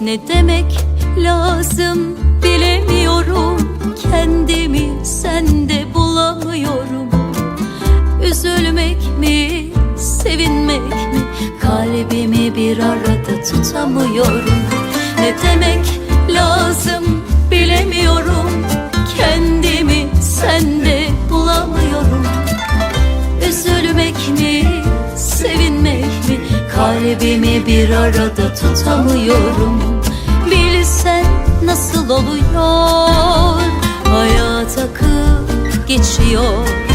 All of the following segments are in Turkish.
Ne demek lazım bilemiyorum. Kendimi sende bulamıyorum. Üzülmek mi, sevinmek mi? Kalbimi bir arada tutamıyorum. Ne demek lazım bilemiyorum. Kendimi sende bulamıyorum. Üzülmek mi, Kalbimi bir arada tutamıyorum. Bilsen nasıl oluyor? Hayat akıp geçiyor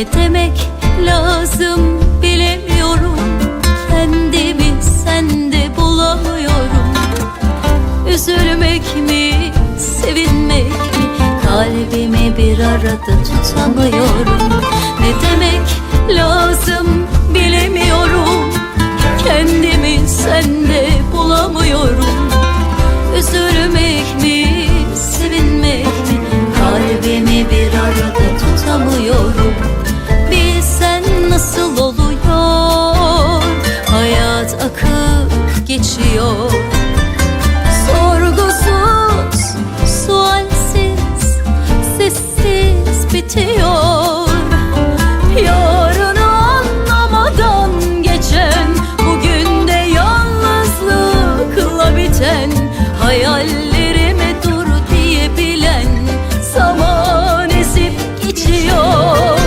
Ne demek lazım bilemiyorum. Kendimi sende bulamıyorum. Üzülmek mi, sevinmek mi? Kalbimi bir arada tutamıyorum. Ne demek lazım bitiyor. Yarını anlamadan geçen Bugün de yalnızlıkla biten Hayallerime dur diyebilen Zaman ezip geçiyor.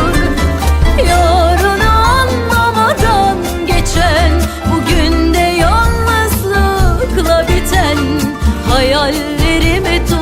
Yarını anlamadan geçen Bugün de yalnızlıkla biten Hayallerime dur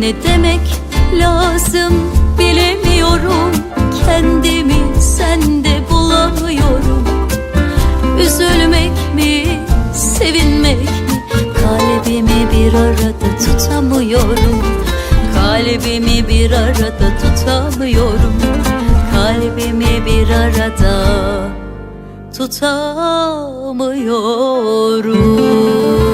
Ne demek lazım bilemiyorum. Kendimi sende bulamıyorum. Üzülmek mi, sevinmek mi? Kalbimi bir arada tutamıyorum. Kalbimi bir arada tutamıyorum. Kalbimi bir arada tutamıyorum